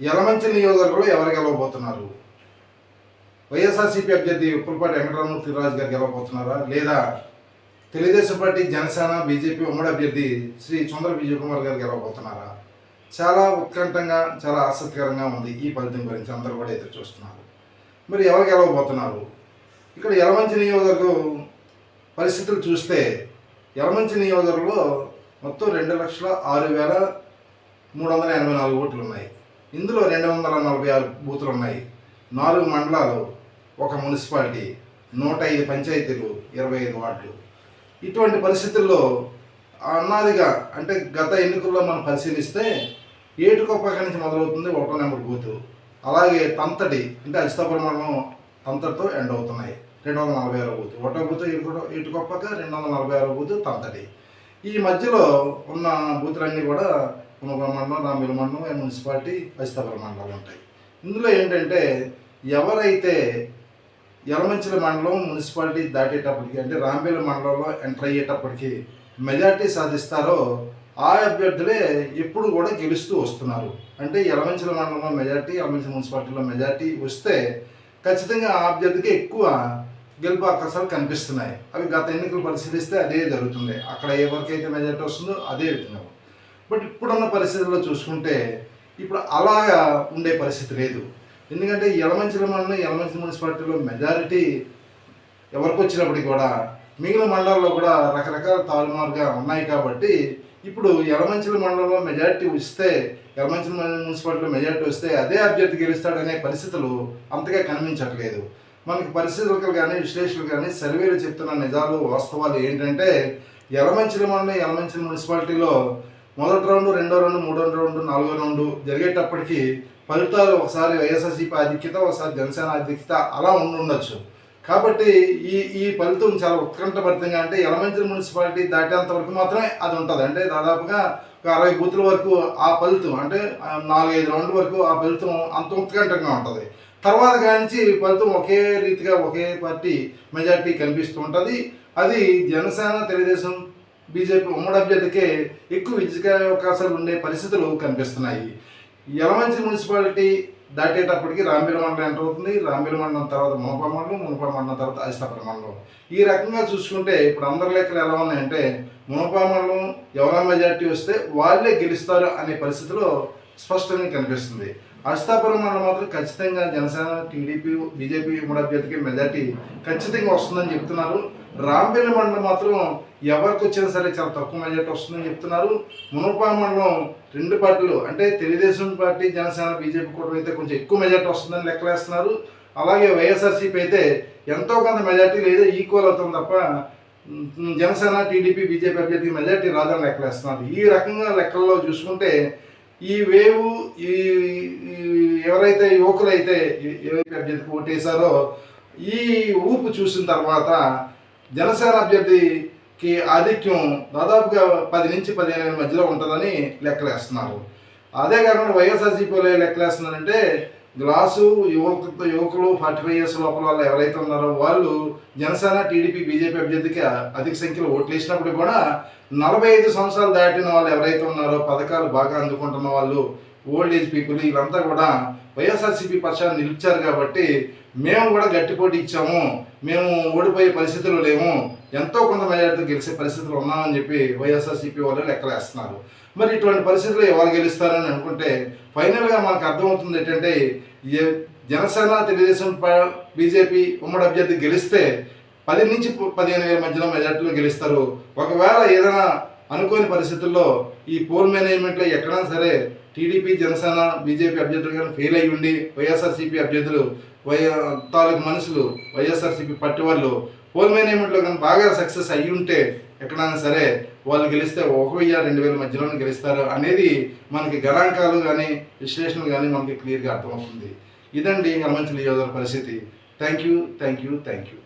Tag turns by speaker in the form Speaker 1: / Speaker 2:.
Speaker 1: యలమంచి నియోజకవర్గంలో ఎవరు గెలవబోతున్నారు? వైఎస్ఆర్సీపీ అభ్యర్థి ఉప్పులపాటి వెంకటరామూర్తిరాజు గారు గెలవబోతున్నారా? లేదా తెలుగుదేశం పార్టీ జనసేన బీజేపీ ఉమ్మడి అభ్యర్థి శ్రీ చంద్ర విజయ్ కుమార్ గారు గెలవబోతున్నారా? చాలా ఉత్కంఠంగా చాలా ఆసక్తికరంగా ఉంది ఈ ఫలితం గురించి అందరూ కూడా ఎదురు చూస్తున్నారు. మరి ఎవరు గెలవబోతున్నారు? ఇక్కడ యలమంచి నియోజకవర్గం పరిస్థితులు చూస్తే యలమంచి నియోజకవర్గంలో మొత్తం రెండు లక్షల ఆరు వేల మూడు వందల ఎనభై నాలుగు ఓట్లు ఉన్నాయి. ఇందులో రెండు వందల నలభై ఆరు బూతులు ఉన్నాయి నాలుగు మండలాలు ఒక మున్సిపాలిటీ నూట ఐదు పంచాయతీలు ఇరవై ఐదు వార్డులు. ఇటువంటి పరిస్థితుల్లో అన్నాదిగా అంటే గత ఎన్నికల్లో మనం పరిశీలిస్తే ఏటుకొప్పక నుంచి మొదలవుతుంది ఒకటో నెంబర్ బూత్. అలాగే తంతటి అంటే అజితాపురం మండలం తంతటితో ఎండ్ అవుతున్నాయి. రెండు వందల నలభై ఆరో బూత్. ఒకటో బూత్ ఇటు ఇటుకొప్పక రెండు వందల నలభై ఆరో బూత్ తంతటి. ఈ మధ్యలో ఉన్న బూతులన్నీ కూడా పునగ మండలం రామిల మండలం మున్సిపాలిటీ అజితాపురం మండలం ఉంటాయి. ఇందులో ఏంటంటే ఎవరైతే ఎలమంచిల మండలం మున్సిపాలిటీ దాటేటప్పటికి అంటే రాంబేల మండలంలో ఎంటర్ అయ్యేటప్పటికి మెజార్టీ సాధిస్తారో ఆ అభ్యర్థులే ఎప్పుడు కూడా గెలుస్తూ వస్తున్నారు. అంటే ఎలమంచిల మండలంలో మెజార్టీ యలమంచిల మున్సిపాలిటీలో మెజార్టీ వస్తే ఖచ్చితంగా ఆ అభ్యర్థికి ఎక్కువ గెలుపు అవకాశాలు కనిపిస్తున్నాయి. అవి గత ఎన్నికలు పరిశీలిస్తే అదే జరుగుతుంది. అక్కడ ఎవరికైతే మెజార్టీ వస్తుందో అదే విధంగా బట్ ఇప్పుడున్న పరిస్థితుల్లో చూసుకుంటే ఇప్పుడు అలాగా ఉండే పరిస్థితి లేదు. ఎందుకంటే ఎడమంచిల మండలం యలమంచిల మున్సిపాలిటీలో మెజారిటీ ఎవరికి వచ్చినప్పటికీ కూడా మిగిలిన మండలాల్లో కూడా రకరకాల తారుమారుగా ఉన్నాయి కాబట్టి ఇప్పుడు ఎడమంచిల మండలంలో మెజారిటీ వస్తే యలమంచిల మున్సిపాలిటీలో మెజారిటీ వస్తే అదే అభ్యర్థి గెలుస్తాడనే పరిస్థితులు అంతగా కనిపించట్లేదు. మనకి పరిస్థితులకు కానీ విశ్లేషకులు కానీ సర్వేలు చెప్తున్న నిజాలు వాస్తవాలు ఏంటంటే ఎడమంచిల మండలం యలమంచిల మున్సిపాలిటీలో మొదటి రౌండ్ రెండో రౌండ్ మూడో రౌండ్ నాలుగో రౌండ్ జరిగేటప్పటికి ఫలితాలు ఒకసారి వైఎస్ఆర్సీపీ ఆధిక్యత ఒకసారి జనసేన ఆధిక్యత అలా ఉండి ఉండొచ్చు. కాబట్టి ఈ ఈ ఫలితం చాలా ఉత్కంఠభరితంగా అంటే ఎలమంచిల మున్సిపాలిటీ దాటేంత వరకు మాత్రమే అది ఉంటుంది. అంటే దాదాపుగా ఒక అరవై బూతుల వరకు ఆ ఫలితం అంటే నాలుగైదు రౌండ్ల వరకు ఆ ఫలితం అంత ఉత్కంఠంగా ఉంటుంది. తర్వాత కానించి ఫలితం ఒకే రీతిగా ఒకే పార్టీ మెజార్టీ కనిపిస్తూ ఉంటుంది. అది జనసేన తెలుగుదేశం బీజేపీ ఉమ్మడి అభ్యర్థికే ఎక్కువ విజయ అవకాశాలు ఉండే పరిస్థితులు కనిపిస్తున్నాయి. యలమంచి మున్సిపాలిటీ దాటేటప్పటికి రాంబీల మండలం ఎంటర్ అవుతుంది. రాంబీల మండలం తర్వాత మునప మండలం మునప మండలం తర్వాత అజితాపురం మండలం. ఈ రకంగా చూసుకుంటే ఇప్పుడు అందరి లెక్కలు ఎలా ఉన్నాయంటే మునప మండలం ఎవరైనా మెజార్టీ వస్తే వాళ్ళే గెలుస్తారు అనే పరిస్థితిలో స్పష్టంగా కనిపిస్తుంది. అజితాపురం మండలం మాత్రం ఖచ్చితంగా జనసేన టీడీపీ బీజేపీ ఉమ్మడి అభ్యర్థికి మెజార్టీ ఖచ్చితంగా వస్తుందని చెప్తున్నారు. రాంపల్లి మండలం మాత్రం ఎవరికి వచ్చినా సరే చాలా తక్కువ మెజార్టీ వస్తుందని చెప్తున్నారు. మునపా మండలం రెండు పార్టీలు అంటే తెలుగుదేశం పార్టీ జనసేన బీజేపీ కూడా అయితే కొంచెం ఎక్కువ మెజార్టీ వస్తుందని లెక్కలేస్తున్నారు అలాగే వైఎస్ఆర్సీపీ అయితే ఎంతో కొంత మెజార్టీ లేదా ఈక్వల్ అవుతుంది తప్ప జనసేన టీడీపీ బీజేపీ అభ్యర్థికి మెజార్టీ రాదని లెక్కలేస్తున్నారు ఈ రకంగా లెక్కల్లో చూసుకుంటే ఈ వేవు ఈ ఎవరైతే యువకులైతే అయితే ఏవైతే అభ్యర్థికి ఓటేశారో ఈ ఊపు చూసిన తర్వాత జనసేన అభ్యర్థికి ఆధిక్యం దాదాపుగా పది నుంచి పదిహేను మధ్యలో ఉంటుందని లెక్కలేస్తున్నారు. అదే కాకుండా వైఎస్ఆర్సీపీలో లెక్కలేస్తున్నారంటే గ్లాసు యువకులతో యువకులు ఫార్టీ ఫైవ్ ఇయర్స్ లోపల వాళ్ళు ఎవరైతే ఉన్నారో వాళ్ళు జనసేన టీడీపీ బీజేపీ అభ్యర్థికి అధిక సంఖ్యలో ఓట్లు వేసినప్పుడు కూడా నలభై ఐదు సంవత్సరాలు దాటిన వాళ్ళు ఎవరైతే ఉన్నారో పథకాలు బాగా అందుకుంటున్న వాళ్ళు ఓల్డ్ ఏజ్ పీపుల్ వీళ్ళంతా కూడా వైఎస్ఆర్సీపీ పక్షాన్ని నిలిచారు కాబట్టి మేము కూడా గట్టిపోటీ ఇచ్చాము మేము ఓడిపోయే పరిస్థితులు లేము ఎంతో కొంత మెజార్టీతో గెలిచే పరిస్థితులు ఉన్నామని చెప్పి వైఎస్ఆర్సీపీ వాళ్ళు లెక్కలేస్తున్నారు మరి ఇటువంటి పరిస్థితుల్లో ఎవరు గెలుస్తారని అనుకుంటే ఫైనల్గా మనకు అర్థమవుతుంది ఏంటంటే జనసేన తెలుగుదేశం బీజేపీ ఉమ్మడి అభ్యర్థి గెలిస్తే పది నుంచి పదిహేను వేల మధ్యలో మెజార్టీలో గెలుస్తారు. ఒకవేళ ఏదైనా అనుకోని పరిస్థితుల్లో ఈ పోల్ మేనేజ్మెంట్లో ఎక్కడైనా సరే టీడీపీ జనసేన బీజేపీ అభ్యర్థులు కానీ ఫెయిల్ అయ్యి ఉండి వైఎస్ఆర్సీపీ అభ్యర్థులు వై తాలూకు మనుషులు వైఎస్ఆర్సీపీ పట్టి వాళ్ళు పోల్ మేనేజ్మెంట్లో కానీ బాగా సక్సెస్ అయ్యి ఉంటే ఎక్కడైనా సరే వాళ్ళు గెలిస్తే ఒక వెయ్యి రెండు వేల మధ్యలోనే గెలుస్తారు అనేది మనకి గణాంకాలు కానీ విశ్లేషణలు కానీ మనకి క్లియర్గా అర్థమవుతుంది. ఇదండి హనుమంతుల యోధన పరిస్థితి. Thank you thank you thank you.